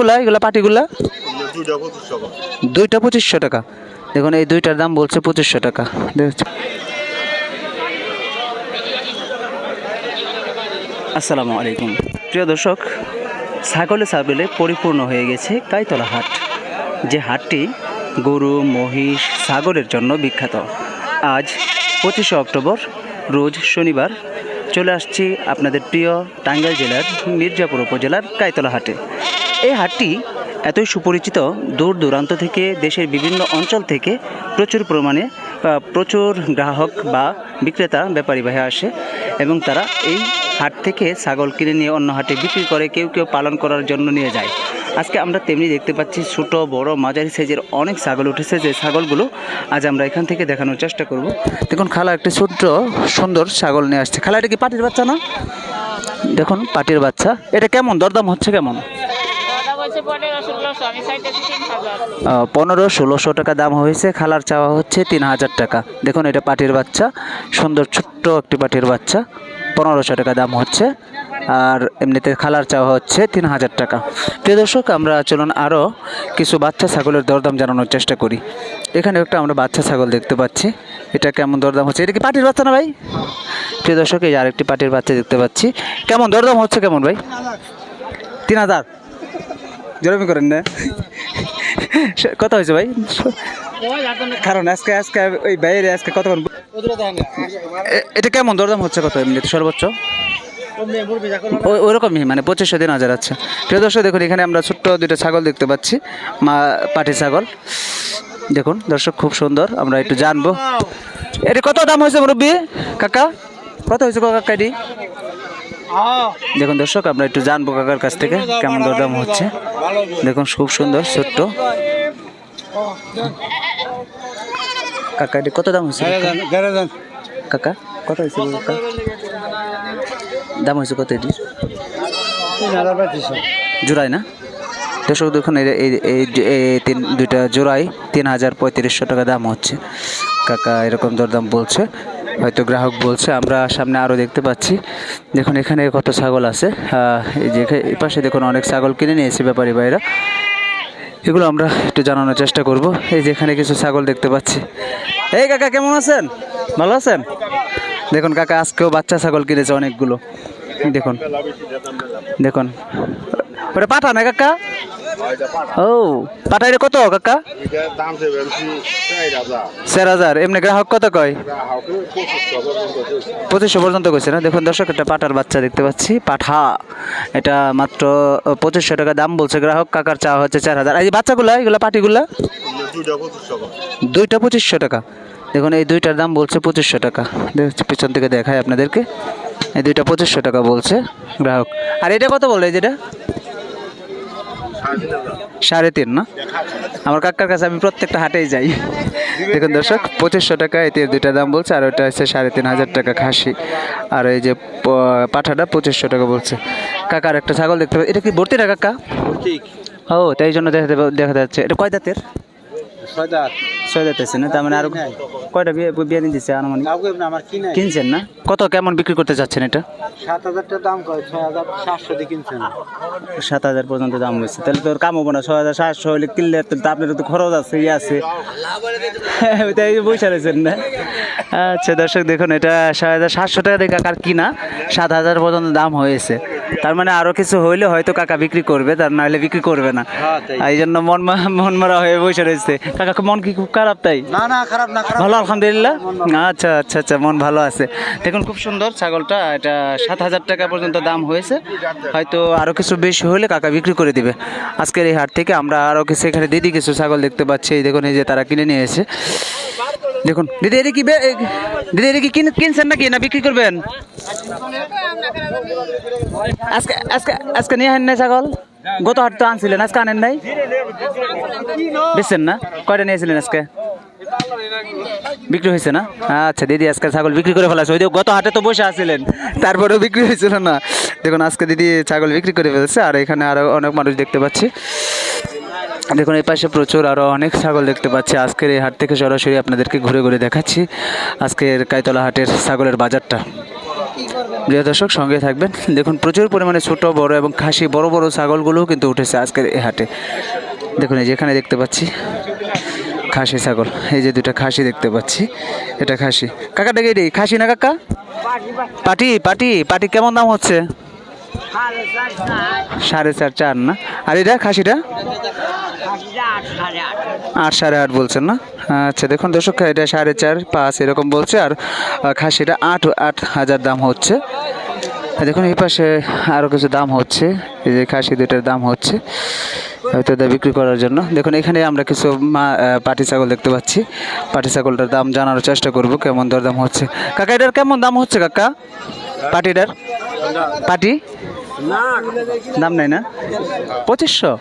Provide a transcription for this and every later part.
বাচ্চাগুলা এগুলা পাটিগুলা? দুইটা পঁচিশশো টাকা। দেখুন এই দুইটার দাম বলছে পঁচিশশো টাকা। আসসালামু আলাইকুম। প্রিয় দর্শক ছাগলে ছাগলে পরিপূর্ণ হয়ে গেছে কাইতলা হাট। যে হাটটি গরু মহিষ ছাগলের জন্য বিখ্যাত। আজ পঁচিশে অক্টোবর রোজ শনিবার চলে আসছি আপনাদের প্রিয় টাঙ্গাইল জেলার মির্জাপুর উপজেলার কাইতলা হাটে। এই হাটটি এতই সুপরিচিত দূর দূরান্ত থেকে, দেশের বিভিন্ন অঞ্চল থেকে প্রচুর পরিমাণে প্রচুর গ্রাহক বা বিক্রেতা, ব্যাপারী ভাই আসে এবং তারা এই হাট থেকে ছাগল কিনে নিয়ে অন্য হাটে বিক্রি করে, কেউ কেউ পালন করার জন্য নিয়ে যায়। আজকে আমরা তেমনি দেখতে পাচ্ছি ছোট, বড়, মাঝারি সাইজের অনেক ছাগল উঠেছে। যে ছাগলগুলো আজ আমরা এখান থেকে দেখানোর চেষ্টা করব। দেখুন, খালা একটি ছোট্ট, সুন্দর ছাগল নিয়ে আসছে। খালা, এটা কি পাটির বাচ্চা না? দেখুন, পাটির বাচ্চা। এটা কেমন? দরদাম হচ্ছে কেমন? পনেরো ষোলোশো পনেরো ষোলোশো টাকা দাম হয়েছে, খালার চাওয়া হচ্ছে তিন হাজার টাকা। দেখুন, এটা পাটির বাচ্চা, সুন্দর ছোট্ট একটি পাটির বাচ্চা, পনেরোশো টাকা দাম হচ্ছে, আর এমনিতে খালার চাওয়া হচ্ছে তিন হাজার টাকা। প্রিয় দর্শক, আমরা চলুন আরও কিছু বাচ্চা ছাগলের দরদাম জানানোর চেষ্টা করি। এখানে একটা আমরা বাচ্চা ছাগল দেখতে পাচ্ছি। এটা কেমন দরদাম হচ্ছে? এটা কি পাটির বাচ্চা না ভাই? প্রিয় দর্শক, এই আরেকটি পাটির বাচ্চা দেখতে পাচ্ছি। কেমন দরদাম হচ্ছে, কেমন ভাই? তিন হাজার। জরমি করেন না। কথা হয়েছে ভাই? কারণ আজকে আজকে ওই বাইরে আজকে এ- এটা কেমন দরদাম হচ্ছে কত এমনি সর্বোচ্চ? ওইরকমই মানে পঁচিশশো দিন হাজার আচ্ছা প্রিয় দর্শক, দেখুন, এখানে আমরা ছোট্ট দুটো ছাগল দেখতে পাচ্ছি। মা, পাটি ছাগল। দেখুন, দর্শক, খুব সুন্দর। আমরা একটু জানব। এটা কত দাম হয়েছে মুরব্বী? কাকা? কত হয়েছে কাকা এটি? দেখুন দর্শক আমরা একটু জানব কাকার কাছ থেকে কেমন দরদাম হচ্ছে। দেখুন খুব সুন্দর ছোট্ট। কাকা এটি কত দাম হয়েছে? কাকা কত হয়েছে কাকা দাম হয়েছে কত এটি? জোড়াই না? দর্শক দেখুন এই তিন দুইটা জোড়াই তিন হাজার পঁয়ত্রিশশো টাকা দাম হচ্ছে। কাকা এরকম দরদাম বলছে। হয়তো গ্রাহক বলছে, আমরা সামনে আরও দেখতে পাচ্ছি। দেখুন, এখানে কত ছাগল আছে। এই পাশে দেখুন, অনেক ছাগল কিনে নিয়েছে ব্যাপারী ভাইরা। এগুলো আমরা একটু জানানোর চেষ্টা করব। এই যে এখানে কিছু ছাগল দেখতে পাচ্ছি। এই কাকা, কেমন আছেন? ভালো আছেন? দেখুন, কাকা, আজকেও বাচ্চা ছাগল কিনেছে অনেকগুলো। দেখুন দেখুন। ওটা কাকা। ও পাঠা এটা কত কাকা চার হাজার। এমনি গ্রাহক কত কয়। পঁচিশশো পর্যন্ত কইছে। না? দেখুন দর্শক একটা পাঠার বাচ্চা দেখতে পাচ্ছি। পাঠা এটা মাত্র পঁচিশশো টাকা দাম বলছে গ্রাহক। কাকার চাওয়া হচ্ছে চার হাজার। এই বাচ্চাগুলা এগুলো পাটিগুলা? দুইটা পঁচিশশো টাকা। দেখুন এই দুইটার দাম বলছে পঁচিশশো টাকা। দেখ- পিছন থেকে দেখায় আপনাদেরকে। এই দুইটা পঁচিশশো টাকা বলছে গ্রাহক। আর এটা কত বলে যেটা? সাড়ে তিন না? আমার কাকার কাছে আমি প্রত্যেকটা হাটেই যাই। দেখুন দর্শক পঁচিশশো টাকা এতে দুইটা দাম বলছে আর ওইটা হচ্ছে সাড়ে তিন হাজার টাকা খাসি। আর এই যে পাঠাটা পঁচিশশো টাকা বলছে। কাকার একটা ছাগল দেখতে পাচ্ছি। এটা কি ভর্তি না কাকা? ও তাই জন্য দেখা দেখা যাচ্ছে। এটা কয় দাঁতের ছয় দাঁত। আছে না? তার মানে আরও কয়টা বিয়ে বিয়ে নিয়ে দিচ্ছে আনুমানিক? কিনছেন না? কত কেমন বিক্রি করতে চাচ্ছেন এটা? সাত হাজার দাম করে ছয় হাজার সাতশো দিয়ে কিনছেন। সাত হাজার পর্যন্ত দাম হয়েছে। তাহলে তোর কাম হব না ছয় হাজার সাতশো হলে কিনলে তো আপনার তো খরচ আছে ইয়ে আছে। তাই বসে রয়েছেন না? আচ্ছা দর্শক দেখুন এটা ছয় হাজার সাতশো টাকা দিয়ে কাকার কিনা সাত হাজার পর্যন্ত দাম হয়েছে। তার মানে আরও কিছু হইলে হয়তো কাকা বিক্রি করবে তার নাহলে বিক্রি করবে না। এই জন্য মন মন মারা হয়ে বসে রয়েছে। কাকা মন কি খুব খারাপ তাই? না না খারাপ না খারাপ। ভালো আলহামদুলিল্লাহ? আচ্ছা আচ্ছা আচ্ছা মন ভালো আছে। দেখুন খুব সুন্দর ছাগলটা এটা সাত হাজার টাকা পর্যন্ত দাম হয়েছে। হয়তো আরও কিছু বেশি হলে কাকা বিক্রি করে দিবে। আজকের এই হাট থেকে আমরা আরও কিছু এখানে দিদি কিছু ছাগল দেখতে পাচ্ছি। এই দেখুন এই যে তারা কিনে নিয়ে এসে। দেখুন, দিদি এটা কি দিদি এটা কি কিন- কিনছেন নাকি না বিক্রি করবেন? আজকে আজকে আজকে নিয়ে আনেন না ছাগল? গত হাট তো আনছিলেন, আজকে আনেন নাই? বেচছেন না? কয়টা নিয়েছিলেন আজকে? বিক্রি হয়েছে না? আচ্ছা দিদি, আজকে ছাগল বিক্রি করে ফেলাছে ওই গত হাটে তো বসে আছিলেন, তারপরেও বিক্রি হয়েছিল না। দেখুন, আজকে দিদি ছাগল বিক্রি করে ফেলছে, আর এখানে আরও অনেক মানুষ দেখতে পাচ্ছি। দেখুন, এই পাশে প্রচুর আরও অনেক ছাগল দেখতে পাচ্ছি। আজকের এই হাট থেকে সরাসরি আপনাদেরকে ঘুরে ঘুরে দেখাচ্ছি। আজকের কাইতলা হাটের ছাগলের বাজারটা। প্রিয় দর্শক, সঙ্গে থাকবেন। দেখুন, প্রচুর পরিমাণে ছোট, বড় এবং খাসি, বড় বড় ছাগলগুলোও কিন্তু উঠেছে আজকের এই হাটে। দেখুন, এই যেখানে দেখতে পাচ্ছি, খাসি ছাগল। এই যে দুটা খাসি দেখতে পাচ্ছি। এটা খাসি। কাকা, ডেকে খাসি না, কাকা? পাটি পাটি। পাটি কেমন দাম হচ্ছে? সাড়ে চার চার না? আর এটা খাসিটা? আট সাড়ে আট বলছেন না? আচ্ছা দেখুন দর্শক, এটা সাড়ে চার, পাঁচ, এরকম বলছে, আর খাসিটা আট আট হাজার দাম হচ্ছে। দেখুন, এই পাশে আরও কিছু দাম হচ্ছে, এই যে খাসি দুটার দাম হচ্ছে, হয়তো বিক্রি করার জন্য। দেখুন, এখানে আমরা কিছু মা পাটি ছাগল দেখতে পাচ্ছি। পাটি ছাগলটার দাম জানার চেষ্টা করব, কেমন দরদাম হচ্ছে। কাকা, এটার কেমন দাম হচ্ছে, কাকা? পাটিটার? পাটি? দাম নাই না? পঁচিশশো?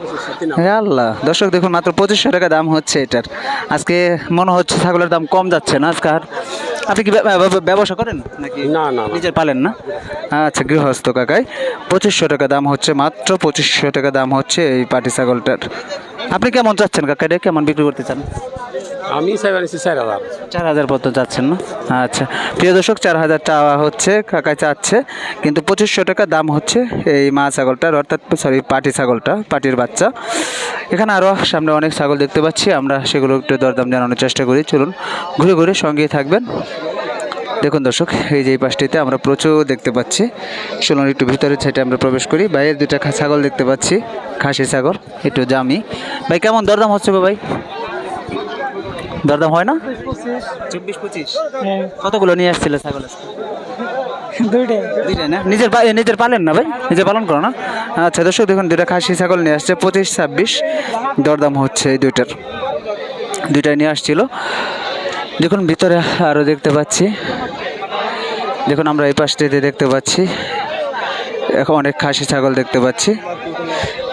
হে আল্লাহ। দর্শক দেখুন মাত্র পঁচিশশো টাকা দাম হচ্ছে এটার। আজকে মনে হচ্ছে ছাগলের দাম কম যাচ্ছে না আজকে আর। আপনি কি ব্যব- ব্যব- ব্যবসা করেন নাকি? না, না। নিজের পালেন না? আচ্ছা গৃহস্থ কাকাই পঁচিশশো টাকা দাম হচ্ছে মাত্র পঁচিশশো টাকা দাম হচ্ছে এই পাটি ছাগলটার। আপনি কেমন চাচ্ছেন কাকা কেমন বিক্রি করতে চান? আমি চাই বানিয়েছি চার হাজার। চার হাজার পর্যন্ত চাচ্ছেন না? আচ্ছা। প্রিয় দর্শক, চার হাজার চাওয়া হচ্ছে কাকা চাচ্ছে, কিন্তু পঁচিশশো টাকা দাম হচ্ছে এই মা ছাগলটার, অর্থাৎ সরি পাটি ছাগলটা, পাটির বাচ্চা। এখানে আরও সামনে অনেক ছাগল দেখতে পাচ্ছি, আমরা সেগুলো একটু দরদাম জানানোর চেষ্টা করি। চলুন, ঘুরে ঘুরে সঙ্গেই থাকবেন। দেখুন দর্শক, এই যে পাশটিতে আমরা প্রচুর দেখতে পাচ্ছি। চলুন, একটু ভিতরের সাইডে আমরা প্রবেশ করি। বাইরের দুটা ছাগল দেখতে পাচ্ছি, খাসি ছাগল, একটু জামি। ভাই, কেমন দরদাম হচ্ছে ভাই? দরদাম হয় না? চব্বিশ পঁচিশ। কতগুলো নিয়ে আসছিল ছাগল না? নিজের নিজের পালেন না ভাই? নিজে পালন করো না? আচ্ছা দর্শক দেখুন দুইটা খাসি ছাগল নিয়ে আসছে পঁচিশ ছাব্বিশ। দরদাম হচ্ছে এই দুইটার। দুইটাই নিয়ে আসছিল। দেখুন ভিতরে আরও দেখতে পাচ্ছি। দেখুন আমরা এই পাশটিতে দেখতে পাচ্ছি। এখন অনেক খাসি ছাগল দেখতে পাচ্ছি।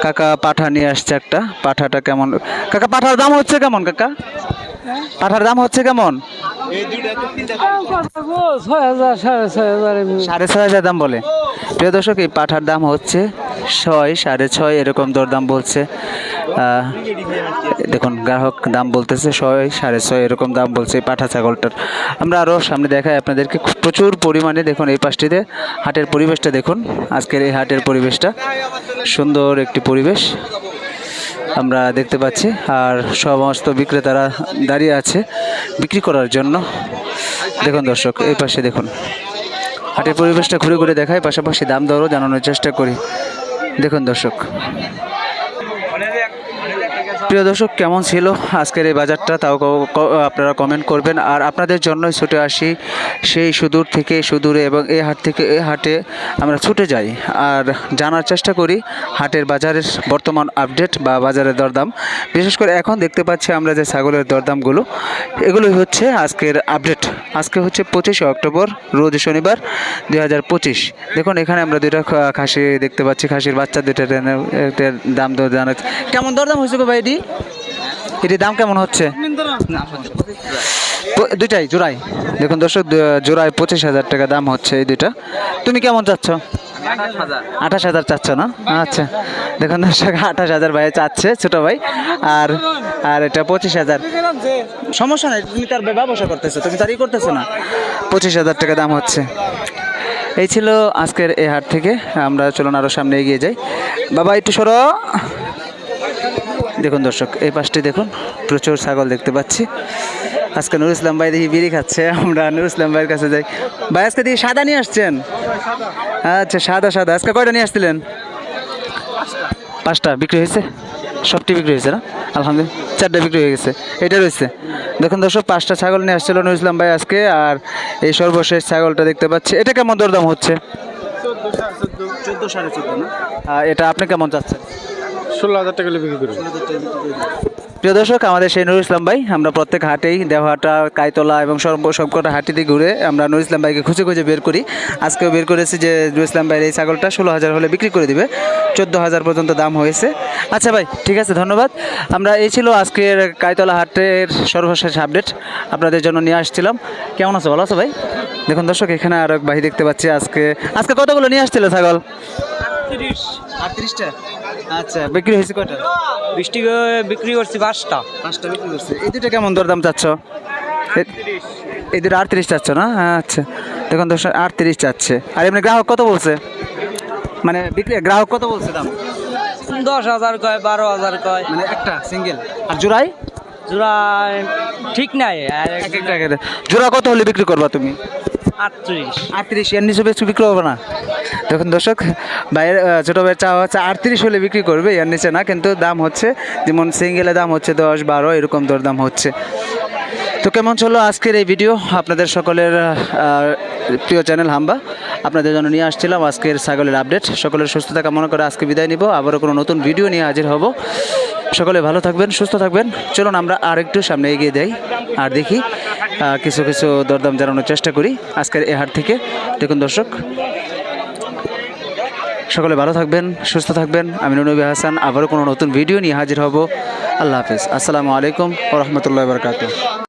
কাকা পাঠা নিয়ে আসছে একটা। পাঠাটা কেমন কাকা পাঠার দাম হচ্ছে কেমন কাকা? পাঠার দাম হচ্ছে কেমন? সাড়ে ছয় হাজার দাম বলে। প্রিয় দর্শক, এই পাঠার দাম হচ্ছে ছয়, সাড়ে ছয়, এরকম দরদাম বলছে। দেখুন, গ্রাহক দাম বলতেছে ছয়, সাড়ে ছয়, এরকম দাম বলছে এই পাঠা ছাগলটার। আমরা আরও সামনে দেখাই আপনাদেরকে প্রচুর পরিমাণে, দেখুন, এই পাশটিতে হাটের পরিবেশটা দেখুন। আজকের এই হাটের পরিবেশটা সুন্দর একটি পরিবেশ। আমরা দেখতে পাচ্ছি। আর সমস্ত বিক্রেতারা দাঁড়িয়ে আছে বিক্রি করার জন্য। দেখুন দর্শক, এই পাশে দেখুন। হাটের পরিবেশটা ঘুরে ঘুরে দেখায়, পাশাপাশি দাম দরও জানানোর চেষ্টা করি। দেখুন দর্শক। প্রিয় দর্শক, কেমন ছিল আজকের এই বাজারটা? তাও আপনারা কমেন্ট করবেন। আর আপনাদের জন্যই ছুটে আসি, সেই সুদূর থেকে সুদূরে এবং এই হাট থেকে এই হাটে আমরা ছুটে যাই। আর জানার চেষ্টা করি, হাটের বাজারের বর্তমান আপডেট বা বাজারের দরদাম। বিশেষ করে এখন দেখতে পাচ্ছি আমরা যে ছাগলের দরদামগুলো, এগুলোই হচ্ছে আজকের আপডেট আজকে হচ্ছে পঁচিশে অক্টোবর, রোজ শনিবার দুই হাজার পঁচিশ। দেখুন, এখানে আমরা দুইটা খাসি দেখতে পাচ্ছি, খাসির বাচ্চা এটার দাম দর কেমন দরদাম হয়েছে গো ভাই এটি? এটির দাম কেমন হচ্ছে? দুইটাই, জোড়াই। দেখুন দর্শক জোড়ায় পঁচিশ হাজার টাকা দাম হচ্ছে এই দুইটা। তুমি কেমন চাচ্ছ? আঠাশ হাজার চাচ্ছ না? আচ্ছা। দেখুন দর্শক, আঠাশ হাজার ভাই চাচ্ছে, ছোট ভাই। আর আর এটা পঁচিশ হাজার। সমস্যা নাই, তুমি তার ব্যবসা করতেছো, তুমি তারই করতেছো না। পঁচিশ হাজার টাকা দাম হচ্ছে। এই ছিল আজকের এই হাট থেকে। আমরা চলুন আরও সামনে এগিয়ে যাই। বাবা, একটু সরো। দেখুন দর্শক এই পাশটি দেখুন প্রচুর ছাগল দেখতে পাচ্ছি। আজকে নুর ইসলাম ভাই দেখি বিড়ি খাচ্ছে আমরা নুর ইসলাম ভাইয়ের কাছে যাই। ভাই আজকে দেখি সাদা নিয়ে আসছেন? আচ্ছা সাদা সাদা। আজকে কয়টা নিয়ে আসছিলেন? পাঁচটা বিক্রি হয়েছে? সবটি বিক্রি হয়েছে না? আলহামদুলিল্লাহ চারটা বিক্রি হয়ে গেছে। এটা রয়েছে। দেখুন দর্শক পাঁচটা ছাগল নিয়ে আসছিল নুর ইসলাম ভাই আজকে আর এই সর্বশেষ ছাগলটা দেখতে পাচ্ছি। এটা কেমন দরদাম হচ্ছে? চোদ্দ সাড়ে চোদ্দ না? আর এটা আপনি কেমন চাচ্ছেন? ষোলো হাজার টাকা হলে বিক্রি করব প্রিয় দর্শক আমাদের সেই নুর ইসলাম ভাই আমরা প্রত্যেক হাটেই দেওহাটা কাইতলা এবং সব সবকটা হাটিতে ঘুরে আমরা নুর ইসলাম ভাইকে খুঁজে খুঁজে বের করি। আজকেও বের করেছি যে নুর ইসলাম ভাইয়ের এই ছাগলটা ষোলো হাজার হলে বিক্রি করে দিবে। চোদ্দ হাজার পর্যন্ত দাম হয়েছে। আচ্ছা ভাই ঠিক আছে ধন্যবাদ। আমরা এই ছিল আজকের কাইতলা হাটের সর্বশেষ আপডেট আপনাদের জন্য নিয়ে আসছিলাম। কেমন আছো? ভালো আছো ভাই? দেখুন দর্শক এখানে আর এক ভাই দেখতে পাচ্ছি আজকে। আজকে কতগুলো নিয়ে আসছিল ছাগল? আটত্রিশটা? আচ্ছা বিক্রি হয়েছে কয়টা? বৃষ্টি বিক্রি করছি পাঁচটা। পাঁচটা বিক্রি করছে। এই দুটো কেমন দরদাম চাচ্ছ? এই দুটো আটত্রিশ চাচ্ছ না? আচ্ছা। দেখুন দর্শক আটত্রিশ চাচ্ছে। আর এমনি গ্রাহক কত বলছে? মানে বিক্রি গ্রাহক কত বলছে দাম? দশ হাজার কয় বারো হাজার কয়। মানে একটা সিঙ্গেল। আর জোড়াই জোড়া ঠিক নাই। জোড়া কত হলে বিক্রি করবা তুমি? আটত্রিশ। আটত্রিশ এর নিচে বেশি বিক্রি হবে না? দেখুন দর্শক বাইরের আহ, ছোটো ভাইয়ের চাওয়া হচ্ছে আটত্রিশ হলে বিক্রি করবে এর নিচে না কিন্তু দাম হচ্ছে যেমন সিঙ্গেলের দাম হচ্ছে দশ বারো এরকম দর দাম হচ্ছে। তো কেমন চলো আজকের এই ভিডিও আপনাদের সকলের প্রিয় চ্যানেল হাম্বা আপনাদের জন্য নিয়ে আসছিলাম আজকের ছাগলের আপডেট সকলের সুস্থতা কামনা করে আজকে বিদায় নিব আবারও কোনো নতুন ভিডিও নিয়ে হাজির হব। সকলে ভালো থাকবেন সুস্থ থাকবেন। চলুন আমরা আর একটু সামনে এগিয়ে যাই আর দেখি কিছু কিছু দরদাম জানানোর চেষ্টা করি আজকের এ হাট থেকে। দেখুন দর্শক সকলে ভালো থাকবেন, সুস্থ থাকবেন। আমি নবী হাসান, আবারও কোনো নতুন ভিডিও নিয়ে হাজির হব। আল্লাহ হাফিজ। আসসালামু আলাইকুম ও রহমতুল্লাহ বরকাত